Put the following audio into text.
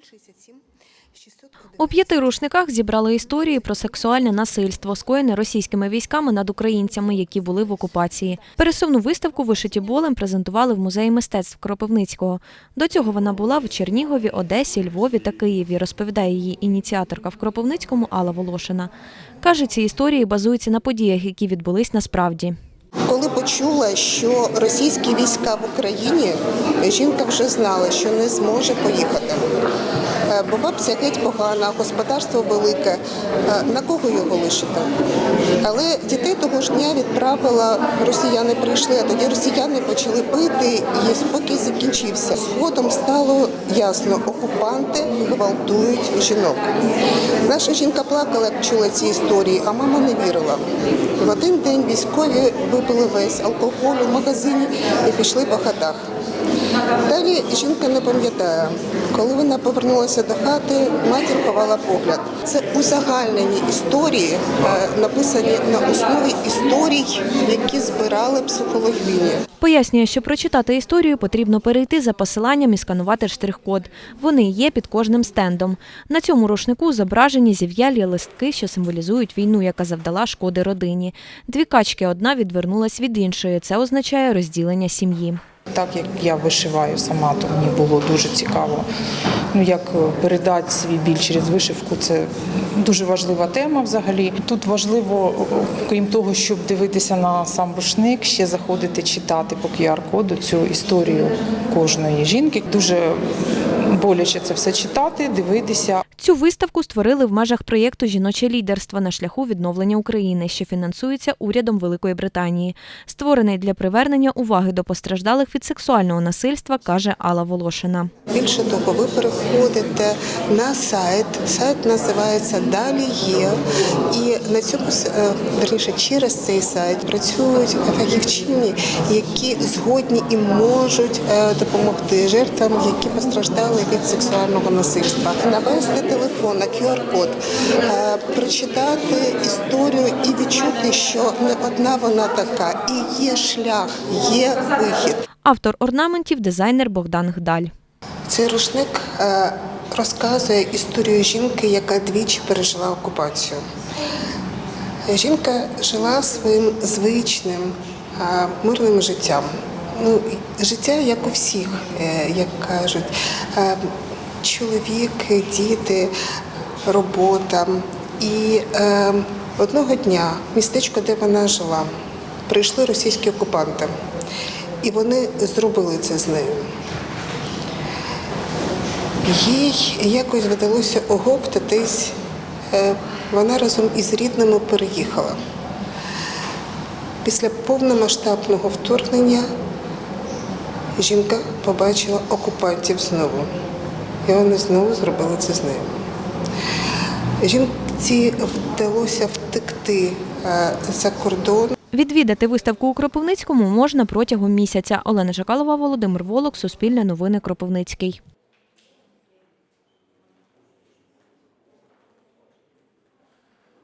067 611. У п'яти рушниках зібрали історії про сексуальне насильство, скоєне російськими військами над українцями, які були в окупації. Пересувну виставку вишиті болем презентували в музеї мистецтв Кропивницького. До цього вона була в Чернігові, Одесі, Львові та Києві, розповідає її ініціаторка в Кропивницькому Алла Волошина. Каже, ці історії базуються на подіях, які відбулись насправді. Коли почула, що російські війська в Україні, жінка вже знала, що не зможе поїхати. Е, Бо бабця геть погана, господарство велике. Е, На кого його лишити? Але дітей того ж дня відправила, росіяни прийшли, а тоді росіяни почали бити, і спокій закінчився. Згодом стало ясно, окупанти гвалтують жінок. Наша жінка плакала, як чула ці історії, а мама не вірила. В один день військові випили весь алкоголь в магазині і пішли по хатах. Далі жінка не пам'ятає, коли вона повернулася до хати, матір ховала погляд. Це узагальнені історії, е, написані на основі історій, які збирали психологині. Пояснює, що прочитати історію потрібно перейти за посиланням і сканувати штрих-код. Вони є під кожним стендом. На цьому рушнику зображені зів'ялі листки, що символізують війну, яка завдала шкоди родині. Дві качки одна відвернулась від іншої. Це означає розділення сім'ї. Так як я вишиваю сама, то мені було дуже цікаво. Ну як е, передати свій біль через вишивку, це дуже важлива тема взагалі. Тут важливо, крім того, щоб дивитися на сам рушник, ще заходити читати по QR-коду цю історію кожної жінки. Дуже боляче це все читати, дивитися. Цю виставку створили в межах проєкту Жіноче лідерство на шляху відновлення України, що фінансується урядом Великої Британії. Створений для привернення уваги до постраждалих від сексуального насильства, каже Алла Волошина. Більше того, ви переходите на сайт. Сайт називається Далі є. І на цьому е, верніше через цей сайт працюють фахівчині, які згодні і можуть е, допомогти жертвам, які постраждали від сексуального насильства. Навести телефон на QR-код, е, прочитати історію і відчути, що не одна вона така, і є шлях, є вихід. Автор орнаментів дизайнер Богдан Гдаль. Цей рушник е, розказує історію жінки, яка двічі пережила окупацію. Жінка жила своїм звичним е, мирним життям. Ну, життя як у всіх, е, як кажуть. Е, Чоловік, діти, робота. І е, одного дня містечко, де вона жила, прийшли російські окупанти. І вони зробили це з нею. Їй якось вдалося оговтатись. Е, Вона разом із рідними переїхала. Після повномасштабного вторгнення жінка побачила окупантів знову. І вони знову зробили це з нею. Жінці вдалося втекти е, за кордон. Відвідати виставку у Кропивницькому можна протягом місяця. Олена Жакалова, Володимир Волок, Суспільне новини Кропивницький.